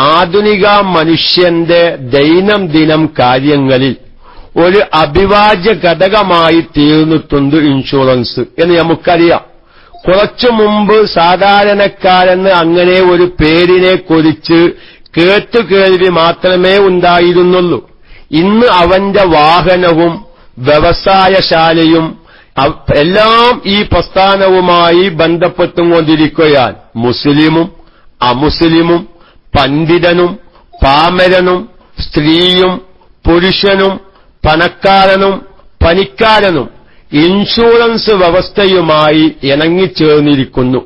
ആധുനിക മനുഷ്യന്റെ ദൈനംദിനം കാര്യങ്ങളിൽ ഒരു അഭിവാജ്യ ഘടകമായി തീർന്നിട്ടുണ്ട് ഇൻഷുറൻസ് എന്ന് നമുക്കറിയാം. കുറച്ചു മുമ്പ് സാധാരണക്കാരെന്ന് അങ്ങനെ ഒരു പേരിനെ കുറിച്ച് കേട്ടുകേൾവി മാത്രമേ ഉണ്ടായിരുന്നുള്ളൂ. ഇന്ന് അവന്റെ വാഹനവും വ്യവസായശാലയും എല്ലാം ഈ പ്രസ്ഥാനവുമായി ബന്ധപ്പെട്ടുകൊണ്ടിരിക്കുകയാണ്. മുസ്ലിമും അമുസ്ലിമും പണ്ഡിതനും പാമരനും സ്ത്രീയും പുരുഷനും പണക്കാരനും പനിക്കാരനും ഇൻഷുറൻസ് വ്യവസ്ഥയുമായി ഇണങ്ങിച്ചേർന്നിരിക്കുന്നു.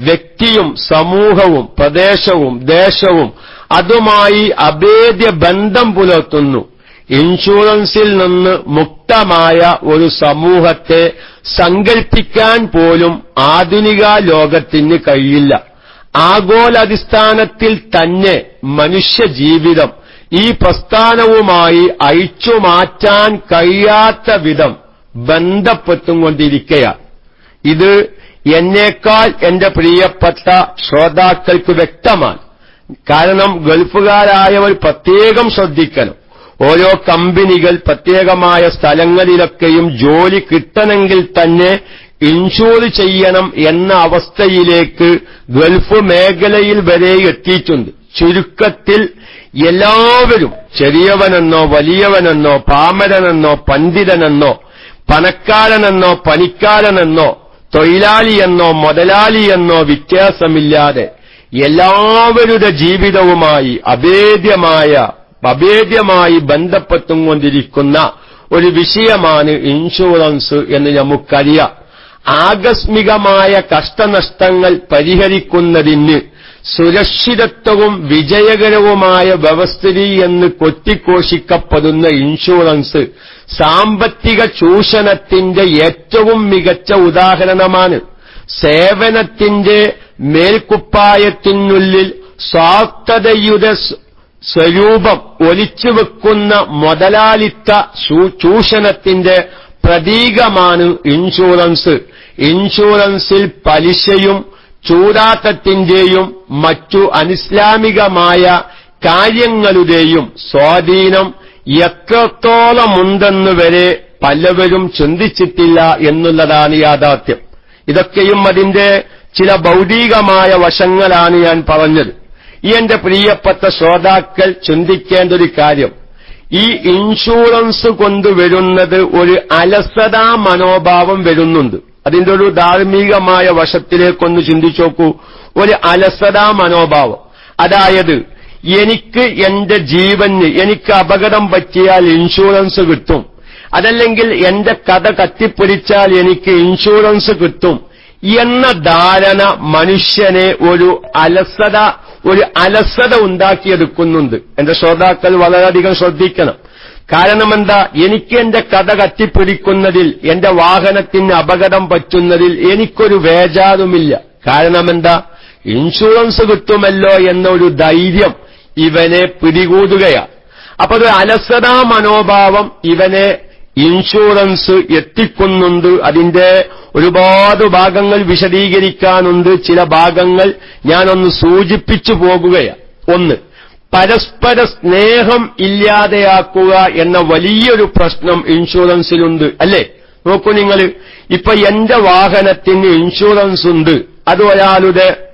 വ്യക്തിയും സമൂഹവും പ്രദേശവും ദേശവും അതുമായി അഭേദ്യ ബന്ധം പുലർത്തുന്നു. ഇൻഷുറൻസിൽ നിന്ന് മുക്തമായ ഒരു സമൂഹത്തെ സങ്കൽപ്പിക്കാൻ പോലും ആധുനിക ലോകത്തിന് കഴിയില്ല. ആഗോളാടിസ്ഥാനത്തിൽ തന്നെ മനുഷ്യജീവിതം ഈ പ്രസ്ഥാനവുമായി അഴിച്ചുമാറ്റാൻ കഴിയാത്ത വിധം ബന്ധപ്പെട്ടുകൊണ്ടിരിക്കുക ഇത് എന്നേക്കാൾ എന്റെ പ്രിയപ്പെട്ട ശ്രോതാക്കൾക്ക് വ്യക്തമാണ്. കാരണം ഗൾഫുകാരായവർ പ്രത്യേകം ശ്രദ്ധിക്കണം. ഓരോ കമ്പനികൾ പ്രത്യേകമായ സ്ഥലങ്ങളിലൊക്കെയും ജോലി കിട്ടണമെങ്കിൽ തന്നെ ഇൻഷൂർ ചെയ്യണം എന്ന അവസ്ഥയിലേക്ക് ഗൾഫ് മേഖലയിൽ വരെ എത്തിയിട്ടുണ്ട്. ചുരുക്കത്തിൽ എല്ലാവരും ചെറിയവനെന്നോ വലിയവനെന്നോ പാമരനെന്നോ പണ്ഡിതനെന്നോ പണക്കാരനെന്നോ പണിക്കാരനെന്നോ തൊഴിലാളിയെന്നോ മുതലാളിയെന്നോ വ്യത്യാസമില്ലാതെ എല്ലാവരുടെ ജീവിതവുമായി അഭേദ്യമായ അഭേദ്യമായി ബന്ധപ്പെട്ടുകൊണ്ടിരിക്കുന്ന ഒരു വിഷയമാണ് ഇൻഷുറൻസ് എന്ന് നമുക്കറിയാം. ആകസ്മികമായ കഷ്ടനഷ്ടങ്ങൾ പരിഹരിക്കുന്നതിന് സുരക്ഷിതത്വവും വിജയകരവുമായ വ്യവസ്ഥിതി എന്ന് കൊത്തിക്കോഷിക്കപ്പെടുന്ന ഇൻഷുറൻസ് സാമ്പത്തിക ചൂഷണത്തിന്റെ ഏറ്റവും മികച്ച ഉദാഹരണമാണ്. സേവനത്തിന്റെ മേൽക്കുപ്പായത്തിനുള്ളിൽ സ്വാർത്ഥതയുടെ സ്വരൂപം ഒലിച്ചുവെക്കുന്ന മുതലാളിത്ത ചൂഷണത്തിന്റെ പ്രതീകമാണ് ഇൻഷുറൻസ്. ഇൻഷുറൻസിൽ പലിശയും ചൂതാട്ടത്തിന്റെയും മറ്റു അനിസ്ലാമികമായ കാര്യങ്ങളുടെയും സ്വാധീനം എത്രത്തോളമുണ്ടെന്ന് വരെ പലവരും ചിന്തിച്ചിട്ടില്ല എന്നുള്ളതാണ് യാഥാർത്ഥ്യം. ഇതൊക്കെയും അതിന്റെ ചില ഭൗതികമായ വശങ്ങളാണ് ഞാൻ പറഞ്ഞത്. ഈ എന്റെ പ്രിയപ്പെട്ട ശ്രോതാക്കൾ ചിന്തിക്കേണ്ട ഒരു കാര്യം. ഈ ഇൻഷുറൻസ് കൊണ്ടുവരുന്നത് ഒരു അലസതാ മനോഭാവം വരുന്നുണ്ട്. അതിന്റെ ഒരു ധാർമ്മികമായ വശത്തിലേക്കൊന്ന് ചിന്തിച്ചു നോക്കൂ. ഒരു അലസതാ മനോഭാവം. അതായത് എനിക്ക് എന്റെ ജീവന് എനിക്ക് അപകടം പറ്റിയാൽ ഇൻഷുറൻസ് കിട്ടും. അതല്ലെങ്കിൽ എന്റെ കഥ കത്തിപ്പിടിച്ചാൽ എനിക്ക് ഇൻഷുറൻസ് കിട്ടും. എന്ന ധാരണ മനുഷ്യനെ ഒരു അലസത ഒരു അലസത ഉണ്ടാക്കിയെടുക്കുന്നുണ്ട്. എന്റെ ശ്രോതാക്കൾ വളരെയധികം ശ്രദ്ധിക്കണം. കാരണം എന്താ എനിക്ക് എന്റെ കഥ കത്തിപ്പിടിക്കുന്നതിൽ എന്റെ വാഹനത്തിന് അപകടം പറ്റുന്നതിൽ എനിക്കൊരു വേജാറുമില്ല കാരണം എന്താ ഇൻഷുറൻസ് കിട്ടുമല്ലോ എന്നൊരു ധൈര്യം ഇവനെ പിടികൂടുകയാണ് അപ്പൊ ഒരു അലസതാ മനോഭാവം ഇവനെ ഇൻഷുറൻസ് എത്തിക്കുന്നുണ്ട്. അതിന്റെ ഒരുപാട് ഭാഗങ്ങൾ വിശദീകരിക്കാനുണ്ട്. ചില ഭാഗങ്ങൾ ഞാനൊന്ന് സൂചിപ്പിച്ചു പോകുകയാണ്. ഒന്ന് പരസ്പര സ്നേഹം ഇല്ലാതെയാക്കുക എന്ന വലിയൊരു പ്രശ്നം ഇൻഷുറൻസിലുണ്ട്. അല്ലേ? നോക്കൂ നിങ്ങൾ ഇപ്പൊ എന്റെ വാഹനത്തിന് ഇൻഷുറൻസ് ഉണ്ട് അത് ഒരാളുടെ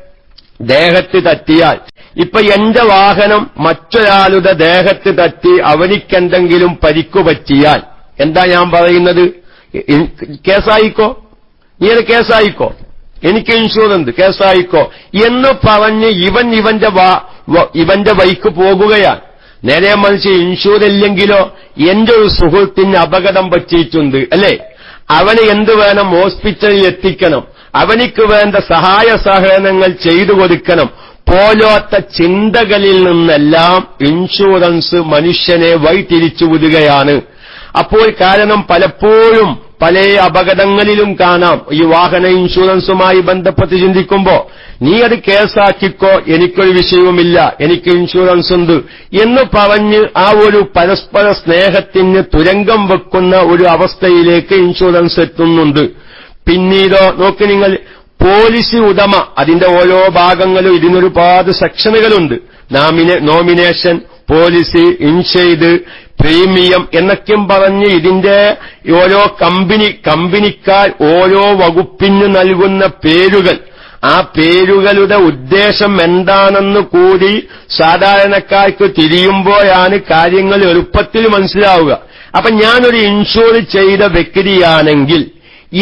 ദേഹത്ത് തട്ടിയാൽ. ഇപ്പൊ എന്റെ വാഹനം മറ്റൊരാളുടെ ദേഹത്ത് തട്ടി അവനിക്കെന്തെങ്കിലും പരിക്കു പറ്റിയാൽ. എന്താ ഞാൻ പറയുന്നത്? കേസായിക്കോ? നീ അത് കേസായിക്കോ? എനിക്ക് ഇൻഷുറൻസ് കേസായിക്കോ? എന്ന് പറഞ്ഞ് ഇവൻ ഇവന്റെ ഇവന്റെ വൈക്ക് പോകുകയാണ്. നേരെ മനുഷ്യ ഇൻഷൂർ ഇല്ലെങ്കിലോ എന്റെ ഒരു സുഹൃത്തിന് അപകടം പറ്റിയിട്ടുണ്ട് അല്ലേ? അവന് എന്ത് വേണം? ഹോസ്പിറ്റലിൽ എത്തിക്കണം. അവനിക്ക് വേണ്ട സഹായ സഹകരണങ്ങൾ ചെയ്തു കൊടുക്കണം. പോലോത്ത ചിന്തകളിൽ നിന്നെല്ലാം ഇൻഷുറൻസ് മനുഷ്യനെ വഴിതിരിച്ചു വിടുകയാണ്. അപ്പോൾ കാരണം പലപ്പോഴും പല അപകടങ്ങളിലും കാണാം. ഈ വാഹന ഇൻഷുറൻസുമായി ബന്ധപ്പെട്ട് ചിന്തിക്കുമ്പോ നീ അത് കേസാക്കിക്കോ എനിക്കൊരു വിഷയവുമില്ല എനിക്ക് ഇൻഷുറൻസ് ഉണ്ട് എന്ന് പറഞ്ഞ് ആ ഒരു പരസ്പര സ്നേഹത്തിന് തുരങ്കം വെക്കുന്ന ഒരു അവസ്ഥയിലേക്ക് ഇൻഷുറൻസ് എത്തുന്നുണ്ട്. പിന്നീടോ നോക്ക് നിങ്ങൾ പോളിസി ഉടമ അതിന്റെ ഓരോ ഭാഗങ്ങളും ഇതിനൊരുപാട് സെക്ഷനുകളുണ്ട്. നാമിനെ നോമിനേഷൻ പോളിസി ഇൻഷെയ്ഡ് പ്രീമിയം എന്നൊക്കെയും പറഞ്ഞ് ഇതിന്റെ ഓരോ കമ്പനി കമ്പനിക്കാർ ഓരോ വകുപ്പിന് നൽകുന്ന പേരുകൾ. ആ പേരുകളുടെ ഉദ്ദേശം എന്താണെന്ന് കൂടി സാധാരണക്കാർക്ക് തിരിയുമ്പോഴാണ് കാര്യങ്ങൾ എളുപ്പത്തിൽ മനസ്സിലാവുക. അപ്പൊ ഞാനൊരു ഇൻഷുർ ചെയ്ത വ്യക്തിയാണെങ്കിൽ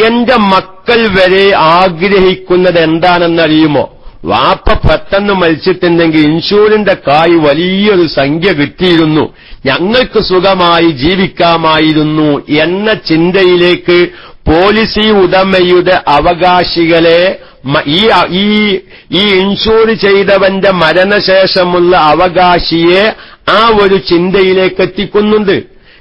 എന്റെ മക്കൾ വരെ ആഗ്രഹിക്കുന്നത് എന്താണെന്നറിയുമോ വാപ്പ പെട്ടെന്ന് മരിച്ചിട്ടുണ്ടെങ്കിൽ ഇൻഷൂറിന്റെ കായ് വലിയൊരു സംഖ്യ കിട്ടിയിരുന്നു. ഞങ്ങൾക്ക് സുഖമായി ജീവിക്കാമായിരുന്നു എന്ന ചിന്തയിലേക്ക് പോളിസി ഉടമയുടെ അവകാശികളെ ഈ ഈ ഇൻഷൂർ ചെയ്തവന്റെ മരണശേഷമുള്ള അവകാശിയെ ആ ഒരു ചിന്തയിലേക്ക് എത്തിക്കുന്നുണ്ട്.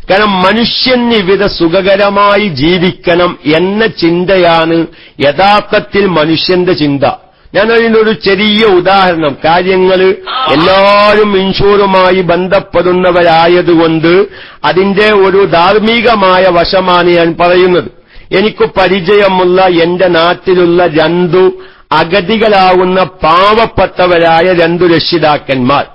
കാരണം മനുഷ്യൻ ഇവിടെ സുഖകരമായി ജീവിക്കണം എന്ന ചിന്തയാണ് യഥാർത്ഥത്തിൽ മനുഷ്യന്റെ ചിന്ത. ഞാൻ അതിനൊരു ചെറിയ ഉദാഹരണം. കാര്യങ്ങൾ എല്ലാവരും ഇൻഷൂറുമായി ബന്ധപ്പെടുന്നവരായതുകൊണ്ട് അതിന്റെ ഒരു ധാർമ്മികമായ വശമാണ് ഞാൻ പറയുന്നത്. എനിക്ക് പരിചയമുള്ള എന്റെ നാട്ടിലുള്ള രണ്ടു അഗതികളാവുന്ന പാവപ്പെട്ടവരായ രണ്ടു രക്ഷിതാക്കന്മാർ.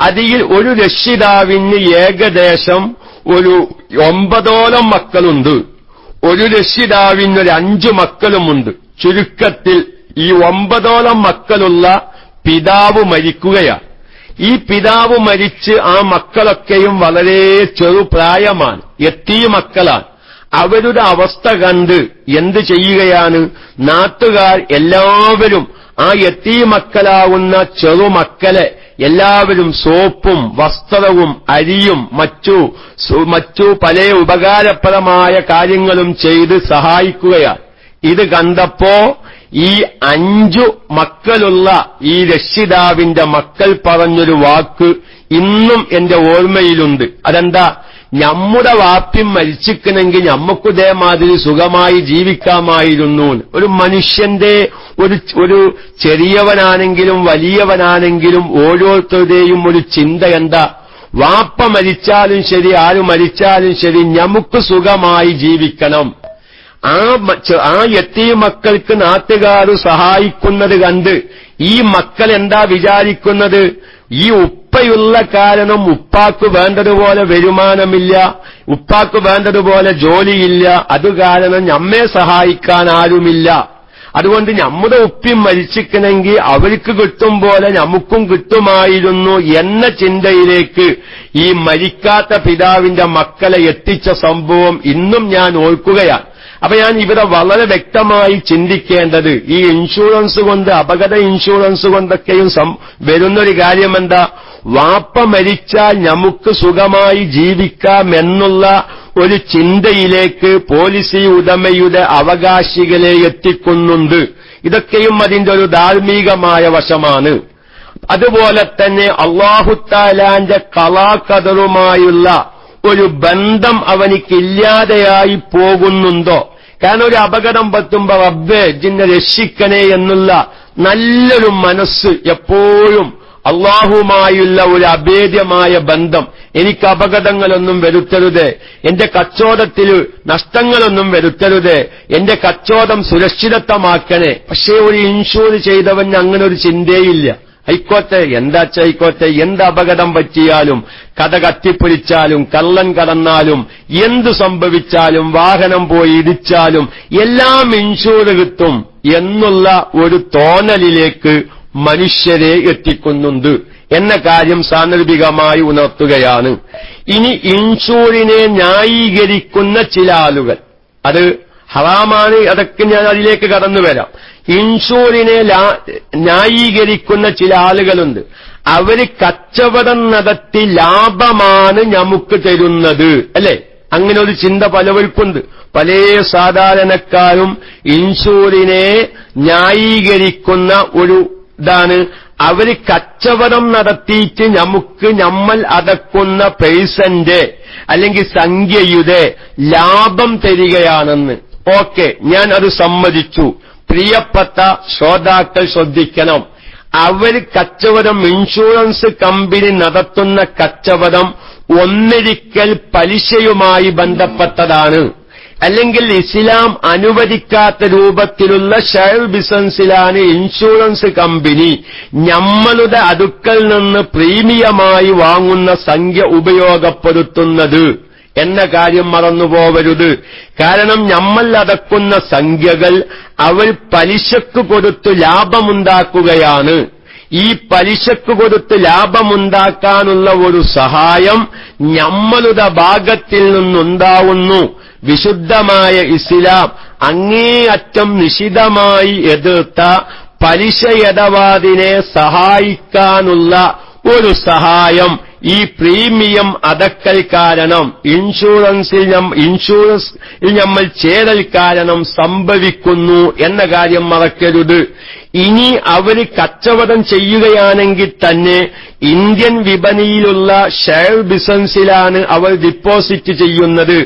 അതിൽ ഒരു രക്ഷിതാവിന് ഏകദേശം ഒരു ഒമ്പതോളം മക്കളുണ്ട്. ഒരു രക്ഷിതാവിന് ഒരു അഞ്ചു മക്കളുമുണ്ട്. ചുരുക്കത്തിൽ ഈ ഒമ്പതോളം മക്കളുള്ള പിതാവ് മരിക്കുകയാണ് ഈ പിതാവ് മരിച്ച് ആ മക്കളൊക്കെയും വളരെ ചെറുപ്രായമാണ് എത്തിയ മക്കളാണ്. അവരുടെ അവസ്ഥ കണ്ട് എന്ത് ചെയ്യുകയാണ്? നാട്ടുകാർ എല്ലാവരും ആ എത്തി മക്കളാവുന്ന ചെറുമക്കളെ എല്ലാവരും സോപ്പും വസ്ത്രവും അരിയും മറ്റു മറ്റു പല ഉപകാരപ്രദമായ കാര്യങ്ങളും ചെയ്ത് സഹായിക്കുകയാണ് ഇത് കണ്ടപ്പോ ഈ അഞ്ചു മക്കളുള്ള ഈ രക്ഷിതാവിന്റെ മക്കൾ പറഞ്ഞൊരു വാക്ക് ഇന്നും എന്റെ ഓർമ്മയിലുണ്ട്. അതെന്താ? നമ്മുടെ വാപ്യം മരിച്ചിക്കണമെങ്കിൽ ഞമ്മക്കുതേമാതിരി സുഖമായി ജീവിക്കാമായിരുന്നു ഒരു മനുഷ്യന്റെ ഒരു ഒരു ചെറിയവനാണെങ്കിലും വലിയവനാണെങ്കിലും ഓരോരുത്തരുടെയും ഒരു ചിന്ത എന്താ? വാപ്പ മരിച്ചാലും ശരി ആര് മരിച്ചാലും ശരി നമുക്ക് സുഖമായി ജീവിക്കണം. ആ ആ എത്തിയ മക്കൾക്ക് നാട്ടുകാർ സഹായിക്കുന്നത് കണ്ട് ഈ മക്കൾ എന്താ വിചാരിക്കുന്നത്? ഈ ഉപ്പയുള്ള കാരണം ഉപ്പാക്ക് വേണ്ടതുപോലെ വരുമാനമില്ല ഉപ്പാക്ക് വേണ്ടതുപോലെ ജോലിയില്ല അത് കാരണം നമ്മെ സഹായിക്കാൻ ആരുമില്ല. അതുകൊണ്ട് നമ്മുടെ ഉപ്പി മരിച്ചിക്കണമെങ്കിൽ അവർക്ക് കിട്ടും പോലെ നമുക്കും കിട്ടുമായിരുന്നു എന്ന ചിന്തയിലേക്ക് ഈ മരിക്കാത്ത പിതാവിന്റെ മക്കളെ എത്തിച്ച സംഭവം ഇന്നും ഞാൻ ഓർക്കുകയാണ്. അപ്പൊ ഞാൻ ഇവിടെ വളരെ വ്യക്തമായി ചിന്തിക്കേണ്ടത് ഈ ഇൻഷുറൻസ് കൊണ്ട് അപകട ഇൻഷുറൻസ് കൊണ്ടൊക്കെയും വരുന്നൊരു കാര്യം എന്താ വാപ്പ മരിച്ചാൽ നമുക്ക് സുഖമായി ജീവിക്കാമെന്നുള്ള ഒരു ചിന്തയിലേക്ക് പോളിസി ഉടമയുടെ അവകാശികളെ എത്തിക്കുന്നുണ്ട്. ഇതൊക്കെയും അതിന്റെ ഒരു ധാർമ്മികമായ വശമാണ്. അതുപോലെ തന്നെ അള്ളാഹുത്താലാന്റെ കലാകതറുമായുള്ള ഒരു ബന്ധം അവനിക്കില്ലാതെയായി പോകുന്നുണ്ടോ? കാരണം ഒരു അപകടം പറ്റുമ്പോ റബ്ബെ ജിന്നെ രക്ഷിക്കണേ എന്നുള്ള നല്ലൊരു മനസ്സ് എപ്പോഴും അള്ളാഹുമായുള്ള ഒരു അഭേദ്യമായ ബന്ധം. എനിക്ക് അപകടങ്ങളൊന്നും വരുത്തരുത്. എന്റെ കച്ചവടത്തിൽ നഷ്ടങ്ങളൊന്നും വരുത്തരുത്. എന്റെ കച്ചവടം സുരക്ഷിതത്വമാക്കണേ. പക്ഷേ ഒരു ഇൻഷൂർ ചെയ്തവന് അങ്ങനെ ഒരു ചിന്തയില്ല. ആയിക്കോട്ടെ എന്താച്ചായിക്കോട്ടെ എന്ത് അപകടം പറ്റിയാലും കഥ കത്തിപ്പൊരിച്ചാലും കള്ളൻ കടന്നാലും എന്തു സംഭവിച്ചാലും വാഹനം പോയി ഇടിച്ചാലും എല്ലാം ഇൻഷൂർ കിട്ടും എന്നുള്ള ഒരു തോന്നലിലേക്ക് മനുഷ്യരെ എത്തിക്കുന്നുണ്ട് എന്ന കാര്യം സാന്ദർഭികമായി ഉണർത്തുകയാണ്. ഇനി ഇൻഷൂറിനെ ന്യായീകരിക്കുന്ന ചില ആളുകൾ അത് ഹറാമാണ് അതൊക്കെ ഞാൻ അതിലേക്ക് കടന്നു വരാം. ഇൻഷൂറിനെ ന്യായീകരിക്കുന്ന ചില ആളുകളുണ്ട്. അവർ കച്ചവടം നടത്തി ലാഭമാണ് നമുക്ക് തരുന്നത് അല്ലെ? അങ്ങനെ ഒരു ചിന്ത പലവർക്കുണ്ട്. പല സാധാരണക്കാരും ഇൻഷൂറിനെ ന്യായീകരിക്കുന്ന ഒരു ഇതാണ്. അവർ കച്ചവടം നടത്തിയിട്ട് നമുക്ക് നമ്മൾ അടക്കുന്ന പേഴ്സന്റെ അല്ലെങ്കിൽ സംഖ്യയുടെ ലാഭം തരികയാണെന്ന്. ഓക്കെ ഞാൻ അത് സമ്മതിച്ചു. പ്രിയപ്പെട്ട ശ്രോതാക്കൾ ശ്രദ്ധിക്കണം. അവർ കച്ചവടം ഇൻഷുറൻസ് കമ്പനി നടത്തുന്ന കച്ചവടം ഒന്നിരിക്കൽ പലിശയുമായി ബന്ധപ്പെട്ടതാണ്. അല്ലെങ്കിൽ ഇസ്ലാം അനുവദിക്കാത്ത രൂപത്തിലുള്ള ഷെയർ ബിസിനസ്സിലാണ് ഇൻഷുറൻസ് കമ്പനി നമ്മളുടെ അടുക്കൽ നിന്ന് പ്രീമിയമായി വാങ്ങുന്ന സംഖ്യ ഉപയോഗപ്പെടുത്തുന്നത്. എന്ന കാര്യം മറന്നുപോവരുത് കാരണം നമ്മൾ അടക്കുന്ന സംഖ്യകൾ അവൾ പലിശക്ക് കൊടുത്ത് ലാഭമുണ്ടാക്കുകയാണ്. ഈ പലിശക്ക് കൊടുത്ത് ലാഭമുണ്ടാക്കാനുള്ള ഒരു സഹായം നമ്മളുടെ ഭാഗത്തിൽ നിന്നുണ്ടാവുന്നു. വിശുദ്ധമായ ഇസ്ലാം അങ്ങേയറ്റം നിശിതമായി എതിർത്ത പലിശ ഇടപാടിനെ സഹായിക്കാനുള്ള ഒരു സഹായം. ഈ പ്രീമിയം അടക്കൽ കാരണം ഇൻഷുറൻസിൽ ഇൻഷുറൻസ് ഇൻഷുറൻസിൽ നമ്മൾ ചേരൽ കാരണം സംഭവിക്കുന്നു എന്ന കാര്യം മറക്കരുത്. ഇനി അവർ കച്ചവടം ചെയ്യുകയാണെങ്കിൽ തന്നെ ഇന്ത്യൻ വിപണിയിലുള്ള ഷെയർ ബിസിനസ്സിലാണ് അവർ ഡിപ്പോസിറ്റ് ചെയ്യുന്നത്.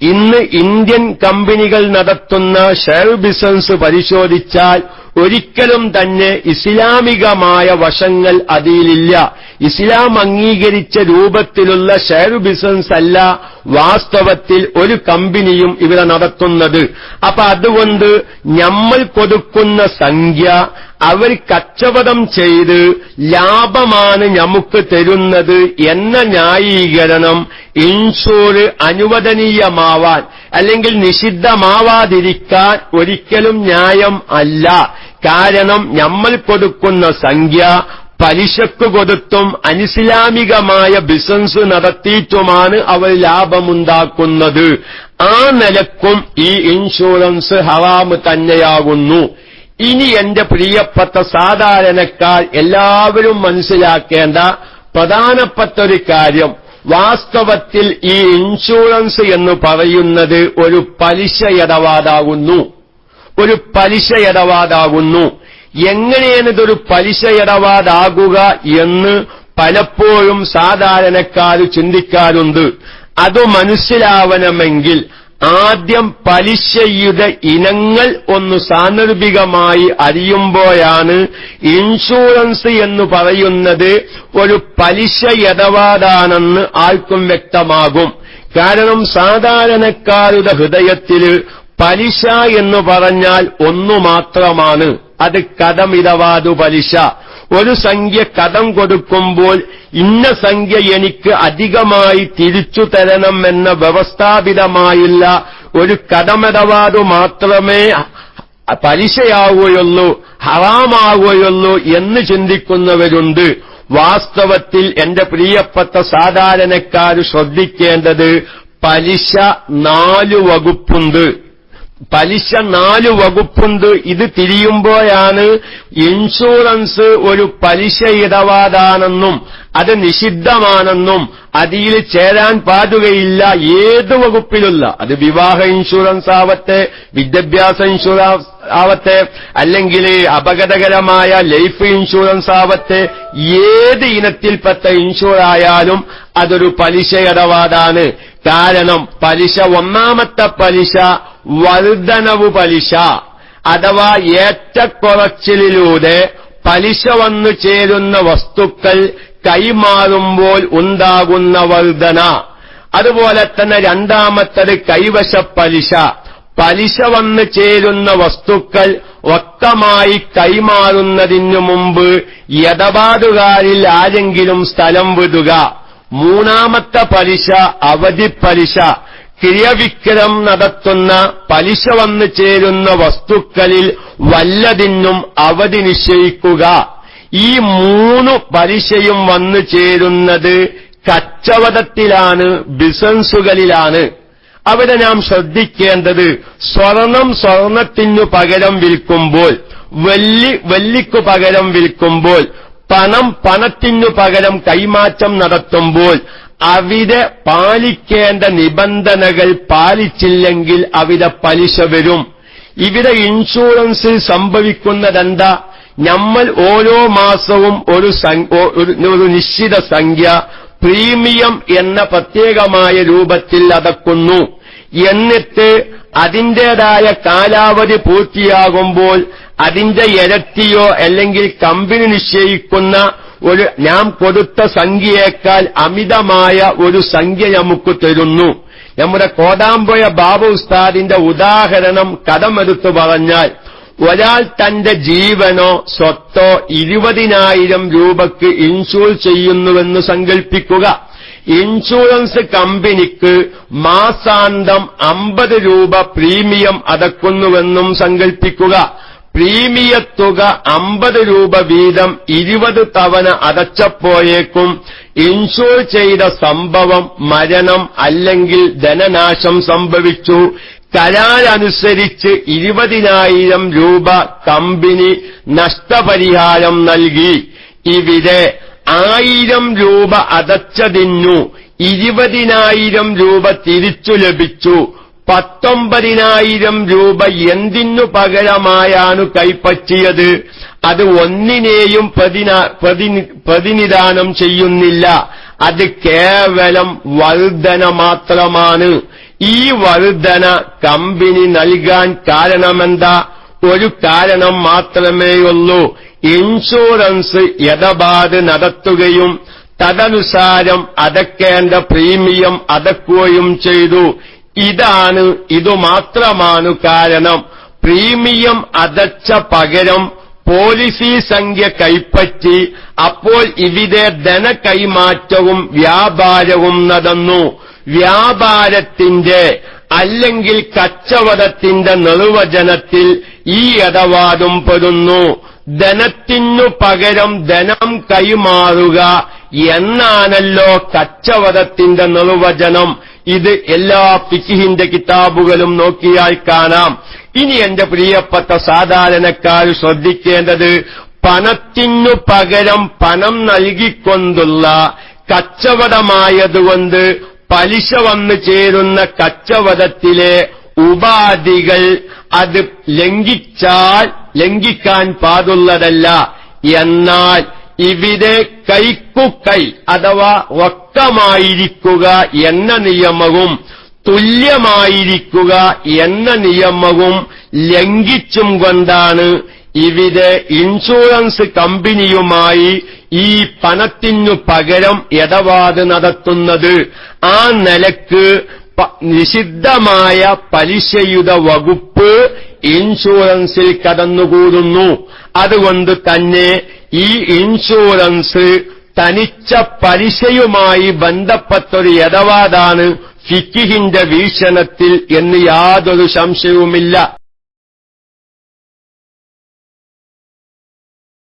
ഇന്ന് ഇന്ത്യൻ കമ്പനികൾ നടത്തുന്ന ഷെയർ ബിസിനസ് പരിശോധിച്ചാൽ ഒരിക്കലും തന്നെ ഇസ്ലാമികമായ വശങ്ങൾ അതിലില്ല. ഇസ്ലാം അംഗീകരിച്ച രൂപത്തിലുള്ള ഷെയർ ബിസിനസ് അല്ല വാസ്തവത്തിൽ ഒരു കമ്പനിയും ഇവിടെ നടത്തുന്നത്. അപ്പൊ അതുകൊണ്ട് നമ്മൾ കൊടുക്കുന്ന സംഖ്യ അവർ കച്ചവടം ചെയ്ത് ലാഭമാണ് നമുക്ക് തരുന്നത് എന്ന ന്യായീകരണം ഇൻഷൂർ അനുവദനീയമാവാൻ അല്ലെങ്കിൽ നിഷിദ്ധമാവാതിരിക്കാൻ ഒരിക്കലും ന്യായം അല്ല. കാരണം നമ്മൾ കൊടുക്കുന്ന സംഖ്യ പലിശക്ക് കൊടുത്തും അനിസ്ലാമികമായ ബിസിനസ് നടത്തിയിട്ടുമാണ് അവർ ലാഭമുണ്ടാക്കുന്നത്. ആ നിലക്കും ഈ ഇൻഷുറൻസ് ഹറാമ് തന്നെയാകുന്നു. ഇനി എന്റെ പ്രിയപ്പെട്ട സാധാരണക്കാർ എല്ലാവരും മനസ്സിലാക്കേണ്ട പ്രധാനപ്പെട്ട ഒരു കാര്യം. വാസ്തവത്തിൽ ഈ ഇൻഷുറൻസ് എന്ന് പറയുന്നത് ഒരു പലിശ ഇടപാടാകുന്നു. ഒരു പലിശ ഇടപാടാകുന്നു. എങ്ങനെയാണ് ഇതൊരു പലിശ ഇടപാടാകുക എന്ന് പലപ്പോഴും സാധാരണക്കാർ ചിന്തിക്കാറുണ്ട്. അത് മനസ്സിലാവണമെങ്കിൽ ആദ്യം പലിശയുടെ ഇനങ്ങൾ ഒന്ന് സാന്ദർഭികമായി അറിയുമ്പോഴാണ് ഇൻഷുറൻസ് എന്ന് പറയുന്നത് ഒരു പലിശ ഇടപാടാണെന്ന് ആർക്കും വ്യക്തമാകും. കാരണം സാധാരണക്കാരുടെ ഹൃദയത്തിൽ പലിശ എന്ന് പറഞ്ഞാൽ ഒന്നു മാത്രമാണ്. അത് കടമിടപാടു പലിശ. ഒരു സംഖ്യ കടം കൊടുക്കുമ്പോൾ ഇന്ന സംഖ്യ എനിക്ക് അധികമായി തിരിച്ചു തരണം എന്ന വ്യവസ്ഥാപിതമായുള്ള ഒരു കടമിടപാട് മാത്രമേ പലിശയാവുകയുള്ളൂ ഹറാമാവുകയുള്ളൂ എന്ന് ചിന്തിക്കുന്നവരുണ്ട്. വാസ്തവത്തിൽ എന്റെ പ്രിയപ്പെട്ട സാധാരണക്കാർ ശ്രദ്ധിക്കേണ്ടത് പലിശ നാലു വകുപ്പുണ്ട്. പലിശ നാല് വകുപ്പുണ്ട്. ഇത് തിരിയുമ്പോഴാണ് ഇൻഷുറൻസ് ഒരു പലിശ ഇടപാടാണെന്നും അത് നിഷിദ്ധമാണെന്നും അതിൽ ചേരാൻ പാടുകയില്ല ഏത് വകുപ്പിലുള്ള. അത് വിവാഹ ഇൻഷുറൻസ് ആവട്ടെ വിദ്യാഭ്യാസ ഇൻഷുറൻസ് ആവട്ടെ അല്ലെങ്കിൽ അപകടകരമായ ലൈഫ് ഇൻഷുറൻസ് ആവട്ടെ ഏത് ഇനത്തിൽപ്പെട്ട ഇൻഷുറായാലും അതൊരു പലിശ ഇടപാടാണ്. കാരണം പലിശ ഒന്നാമത്തെ പലിശ വർധനവ് പലിശ അഥവാ ഏറ്റക്കുറച്ചിലൂടെ പലിശ വന്നു ചേരുന്ന വസ്തുക്കൾ കൈമാറുമ്പോൾ ഉണ്ടാകുന്ന വർധന അതുപോലെ തന്നെ രണ്ടാമത്തത് കൈവശ പലിശ. പലിശ വന്നു ചേരുന്ന വസ്തുക്കൾ ഒക്കമായി കൈമാറുന്നതിനു മുമ്പ് യഥപാതുകാരിൽ ആരെങ്കിലും സ്ഥലം വിടുക. മൂന്നാമത്തെ പലിശ അവധി പലിശ. ക്രിയവിക്രം നടത്തുന്ന പലിശ വന്നു ചേരുന്ന വസ്തുക്കളിൽ വല്ലതിനും അവധി നിശ്ചയിക്കുക. ഈ മൂന്ന് പലിശയും വന്നു ചേരുന്നത് കച്ചവടത്തിലാണ് ബിസിനസ്സുകളിലാണ്. അവിടെ നാം ശ്രദ്ധിക്കേണ്ടത് സ്വർണം സ്വർണത്തിനു പകരം വിൽക്കുമ്പോൾ വെള്ളി വെള്ളിക്കു പകരം വിൽക്കുമ്പോൾ പണം പണത്തിനു പകരം കൈമാറ്റം നടത്തുമ്പോൾ അവിടെ പാലിക്കേണ്ട നിബന്ധനകൾ പാലിച്ചില്ലെങ്കിൽ അവിടെ പലിശ വരും. ഇവിടെ ഇൻഷുറൻസിൽ സംഭവിക്കുന്നതെന്താ? നമ്മൾ ഓരോ മാസവും ഒരു ഒരു- നിശ്ചിത സംഖ്യ പ്രീമിയം എന്ന പ്രത്യേകമായ രൂപത്തിൽ അടക്കുന്നു. എന്നിട്ട് അതിന്റേതായ കാലാവധി പൂർത്തിയാകുമ്പോൾ അതിന്റെ ഇരട്ടിയോ അല്ലെങ്കിൽ കമ്പനി നിശ്ചയിക്കുന്ന ഒരു നാം കൊടുത്ത സംഖ്യയേക്കാൾ അമിതമായ ഒരു സംഖ്യ നമുക്ക് തരുന്നു. നമ്മുടെ കോടാമ്പുഴ ബാബു ഉസ്താദിന്റെ ഉദാഹരണം കടമെടുത്തു പറഞ്ഞാൽ ഒരാൾ തന്റെ ജീവനോ സ്വത്തോ ഇരുപതിനായിരം രൂപക്ക് ഇൻഷൂർ ചെയ്യുന്നുവെന്ന് സങ്കൽപ്പിക്കുക. ഇൻഷുറൻസ് കമ്പനിക്ക് മാസാന്തം അമ്പത് രൂപ പ്രീമിയം അടക്കുന്നുവെന്നും സങ്കൽപ്പിക്കുക. പ്രീമിയത്തുക അമ്പത് രൂപ വീതം ഇരുപത് തവണ അടച്ചപ്പോയേക്കും ഇൻഷൂർ ചെയ്ത സംഭവം മരണം അല്ലെങ്കിൽ ധനനാശം സംഭവിച്ചു. കരാരനുസരിച്ച് ഇരുപതിനായിരം രൂപ കമ്പനി നഷ്ടപരിഹാരം നൽകി. ഇവിടെ ആയിരം രൂപ അടച്ചതിന്നു. ഇരുപതിനായിരം രൂപ തിരിച്ചു ലഭിച്ചു. പത്തൊമ്പതിനായിരം രൂപ എന്തിനു പകരമായാണ് കൈപ്പറ്റിയത്? അത് ഒന്നിനെയും പ്രതിന- പ്രതിനി- പ്രതിനിധാനം ചെയ്യുന്നില്ല. അത് കേവലം വർധന മാത്രമാണ്. ഈ വർധന കമ്പനി നൽകാൻ കാരണമെന്താ? ഒരു കാരണം മാത്രമേയുള്ളൂ. ഇൻഷുറൻസ് ഇടപാട് നടത്തുകയും തദനുസാരം അടക്കേണ്ട പ്രീമിയം അടക്കുകയും ചെയ്തു. ഇതാണ് ഇതുമാത്രമാണ് കാരണം. പ്രീമിയം അതച്ച പകരം പോളിസി സംഖ്യ കൈപ്പറ്റി അപ്പോൾ ഇവിടെ ധനകൈമാറ്റവും വ്യാപാരവും നടന്നു. വ്യാപാരത്തിന്റെ അല്ലെങ്കിൽ കച്ചവടത്തിന്റെ നിർവചനത്തിൽ ഈ ഇടപാടും പെടുന്നു. ധനത്തിനു പകരം ധനം കൈമാറുക എന്നാണല്ലോ കച്ചവടത്തിന്റെ നിർവചനം. ഇത് എല്ലാ ഫിക്കിഹിന്റെ കിതാബുകളും നോക്കിയാൽ കാണാം. ഇനി എന്റെ പ്രിയപ്പെട്ട സാധാരണക്കാർ ശ്രദ്ധിക്കേണ്ടത് പണത്തിനു പകരം പണം നൽകിക്കൊണ്ടുള്ള കച്ചവടമായതുകൊണ്ട് പലിശ വന്നു ചേരുന്ന കച്ചവടത്തിലെ ഉപാധികൾ അത് ലംഘിച്ചാൽ ലംഘിക്കാൻ പാടുള്ളതല്ല. എന്നാൽ ഇവിടെ കൈക്കു കൈ അഥവാ വക്കമായിരിക്കുക എന്ന നിയമവും തുല്യമായിരിക്കുക എന്ന നിയമവും ലംഘിച്ചും കൊണ്ടാണ് ഇവിടെ ഇൻഷുറൻസ് കമ്പനിയുമായി ഈ പണത്തിനു പകരം ഇടപാട് നടത്തുന്നത്. ആ നിലയ്ക്ക് നിഷിദ്ധമായ പലിശയുടെ വകുപ്പ് ഇൻഷുറൻസിൽ കടന്നുകൂടുന്നു. അതുകൊണ്ട് തന്നെ ഈ ഇൻഷുറൻസ് തനിച്ച പലിശയുമായി ബന്ധപ്പെട്ടൊരു യഥവാദാണ് ഫിക്കിഹിന്റെ വീക്ഷണത്തിൽ എന്ന് യാതൊരു സംശയവുമില്ല.